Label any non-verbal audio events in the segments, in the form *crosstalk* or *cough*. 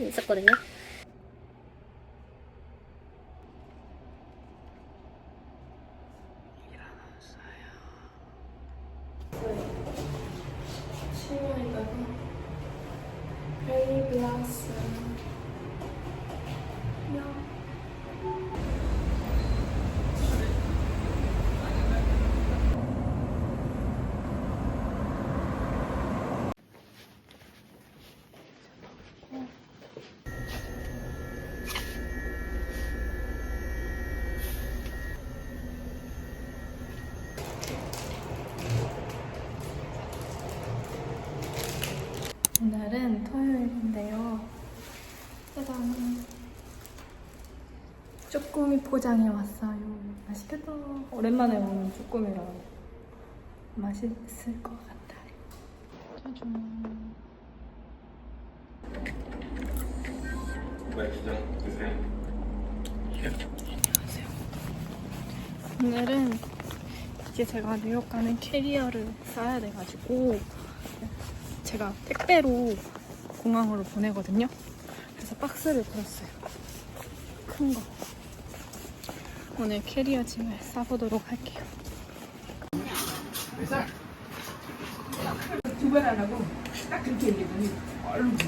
있었거든요. 칠면에다가 베이글라스 쪼꼬미 포장해 왔어요. 맛있겠다. 오랜만에 먹는 쪼꼬미라 맛있을 것 같아요. 짜잔. 맛있죠? 드세요. 오늘은 이제 제가 뉴욕 가는 캐리어를 싸야 돼가지고 제가 택배로 공항으로 보내거든요. 그래서 박스를 풀었어요. 큰 거. 오늘 캐리어 짐을 싸보도록 할게요. 두번 하라고 딱 그렇게 얘기했더니 얼른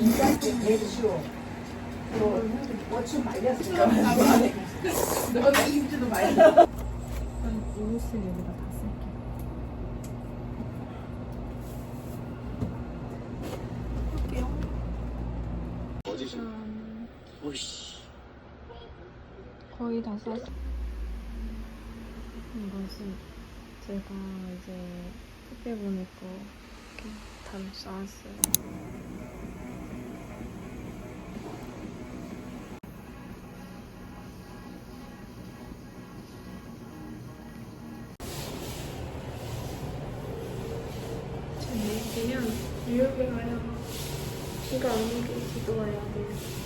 인간적 대쇼 뭐좀 말렸을까 너가 입지도 말려 옷을 여기다 다. 어디서? 짠. 오씨. 거의 다 쌌어. 이것은 제가 이제 택배 보낼 거 이렇게 다 쌓았어요. 내일이면 뉴욕에 가요. 비가 안 오게 기도해야 돼요.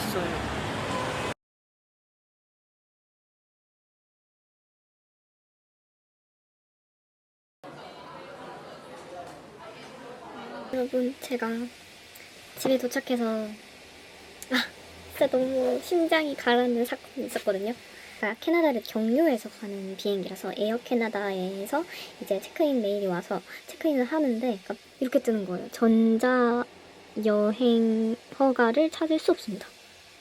빌렸어요. 여러분, 제가 집에 도착해서, 아, 진짜 너무 심장이 가라앉는 사건이 있었거든요. 캐나다를 경유해서 가는 비행기라서 에어 캐나다에서 이제 체크인 메일이 와서 체크인을 하는데 그러니까 이렇게 뜨는 거예요. 전자 여행 허가를 찾을 수 없습니다.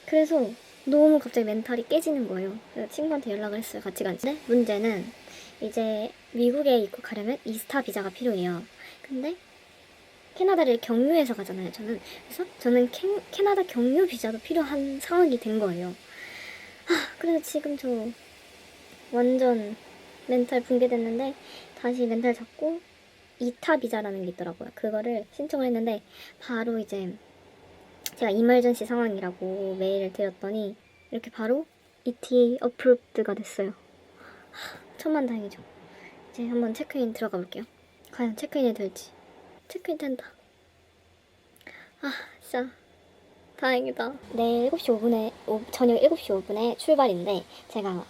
그래서 너무 갑자기 멘탈이 깨지는 거예요. 그래서 친구한테 연락을 했어요. 같이 갔는데 문제는 이제 미국에 입국하려면 이스타 비자가 필요해요. 근데 캐나다를 경유해서 가잖아요. 저는 그래서 저는 캐, 캐나다 경유 비자도 필요한 상황이 된 거예요. 아, 그래서 지금 저 완전 멘탈 붕괴됐는데 다시 멘탈 잡고 이타 비자라는 게 있더라고요. 그거를 신청을 했는데 바로 이제 제가 이멀전시 상황이라고 메일을 드렸더니 이렇게 바로 ETA 어프로드가 됐어요. 하, 천만 다행이죠. 이제 한번 체크인 들어가 볼게요. 과연 체크인이 될지. 체크인 된다. 아, 진짜 다행이다. 내일 7시 5분에, 저녁 7시 5분에 출발인데, 제가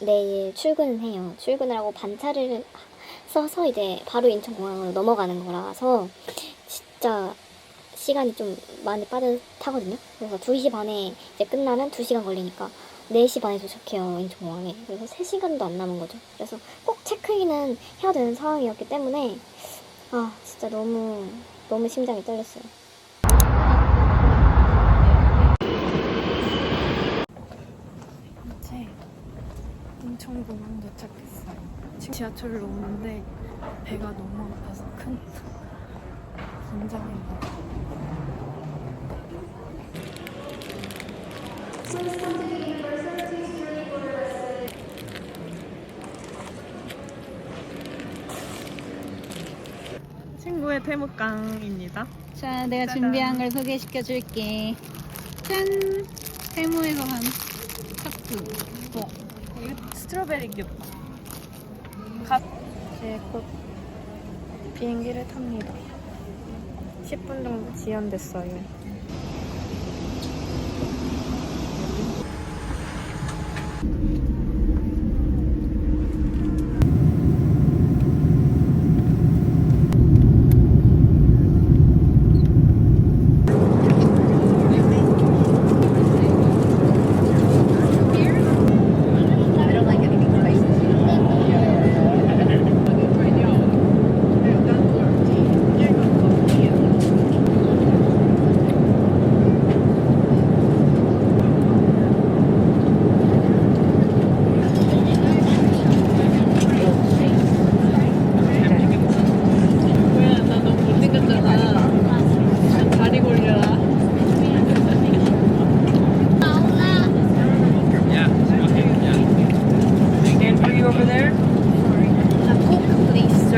내일 출근을 해요. 출근을 하고 반차를 써서 이제 바로 인천공항으로 넘어가는 거라서, 진짜 시간이 좀 많이 빠듯하거든요. 그래서 2시 반에 이제 끝나면 2시간 걸리니까 4시 반에 도착해요, 인천공항에. 그래서 3시간도 안 남은 거죠. 그래서 꼭 체크인은 해야 되는 상황이었기 때문에, 아, 진짜 너무, 너무 심장이 떨렸어요. 이제 인천공항 도착했어요. 지금 지하철로 오는데 배가 너무 아파서 큰 *laughs* 긴장입니다. 친구의 태무깡입니다. 자, 내가 짜잔. 준비한 걸 소개시켜 줄게. 짠! 세모에서 한 카프. 어, 이거 스트로베리 귀엽다. 갓. 이제 곧 비행기를 탑니다. 10분 정도 지연됐어요.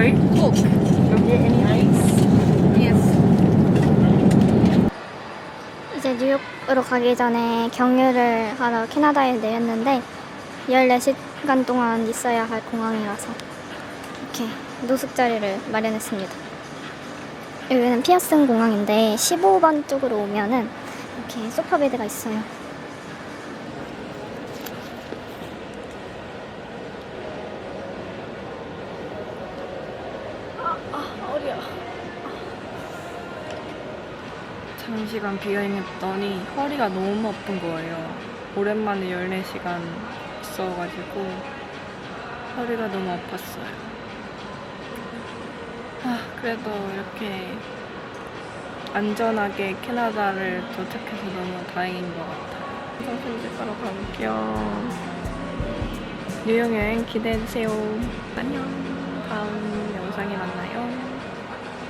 Sorry? Coke. Any ice? Yes. 이제 뉴욕으로 가기 전에 경유를 하러 캐나다에 내렸는데 14시간 동안 있어야 할 공항이라서 이렇게 노숙 자리를 마련했습니다. 여기는 피어슨 공항인데 15번 쪽으로 오면은 이렇게 소파 베드가 있어요. 장시간 비여행했더니 허리가 너무 아픈 거예요. 오랜만에 14시간 있어가지고 허리가 너무 아팠어요. 아, 그래도 이렇게 안전하게 캐나다를 도착해서 너무 다행인 것 같아요. 영상 편집하러 가볼게요. 뉴욕 여행 기대해주세요. 안녕. 다음 영상에 만나요.